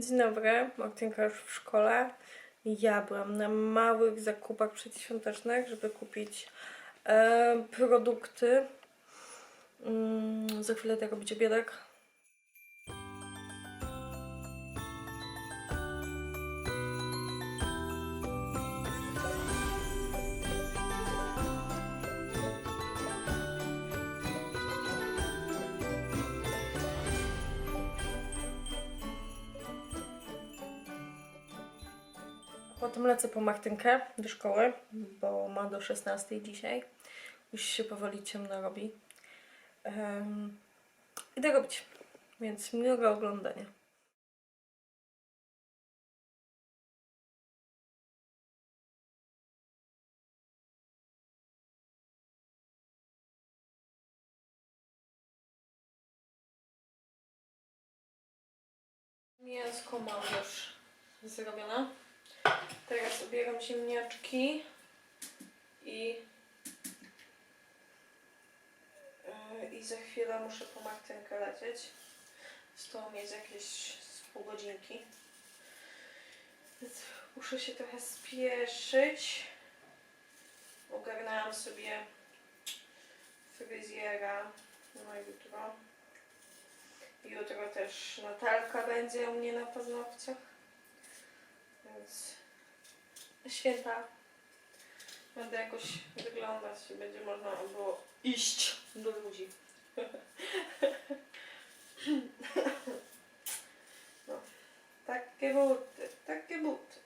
Dzień dobry, Martynka już w szkole. Ja byłam na małych zakupach przedświątecznych, żeby kupić e, produkty. Mm, za chwilę tak robić obiadek. Potem lecę po Martynkę do szkoły, bo ma do 16 dzisiaj. Już się powoli ciemno robi. Um, idę robić, więc miłego oglądania. Mięsko mam już zrobione. Teraz ubieram ziemniaczki i yy, i za chwilę muszę po Martynkę lecieć. Z tą jest jakieś z pół godzinki. Więc muszę się trochę spieszyć. Ogarnęłam sobie fryzjera na jutro. Jutro też Natalka będzie u mnie na paznokciach. Więc święta będę jakoś wyglądać i będzie można było iść do ludzi. No, takie buty, takie buty.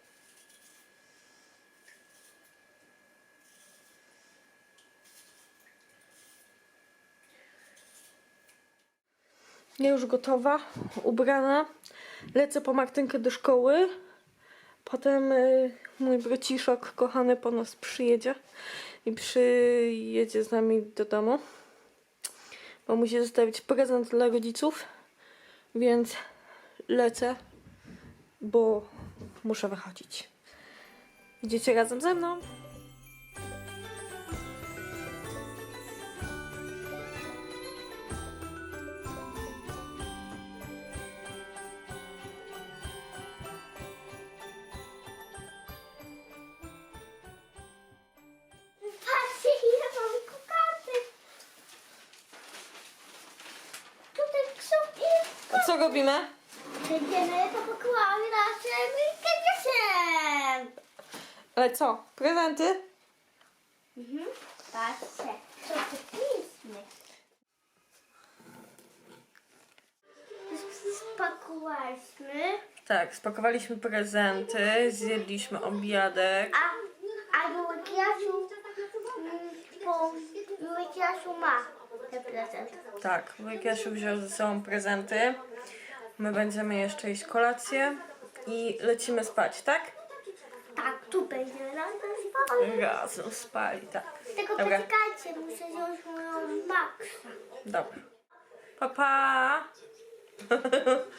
Ja już gotowa, ubrana. Lecę po Martynkę do szkoły. Potem y, mój braciszok kochany po nas przyjedzie i przyjedzie z nami do domu. Bo musi zostawić prezent dla rodziców. Więc lecę, bo muszę wychodzić. Idziecie razem ze mną? Co robimy? będziemy popakowały naszym kędziesem. Ale co? Prezenty? Mhm. Patrzcie, co to piękne. Spakowałyśmy, Tak, spakowaliśmy prezenty, zjedliśmy obiadek. a, a Łykiasiu, mm, bo Łykiasiu ma te prezenty. Tak, wziął ze sobą prezenty. My będziemy jeszcze jeść kolację i lecimy spać, tak? Tak, tu będziemy razem spać. Razem spali, tak. Tylko Dobra. poczekajcie, muszę wziąć moją Maxa. Dobra. Pa, pa.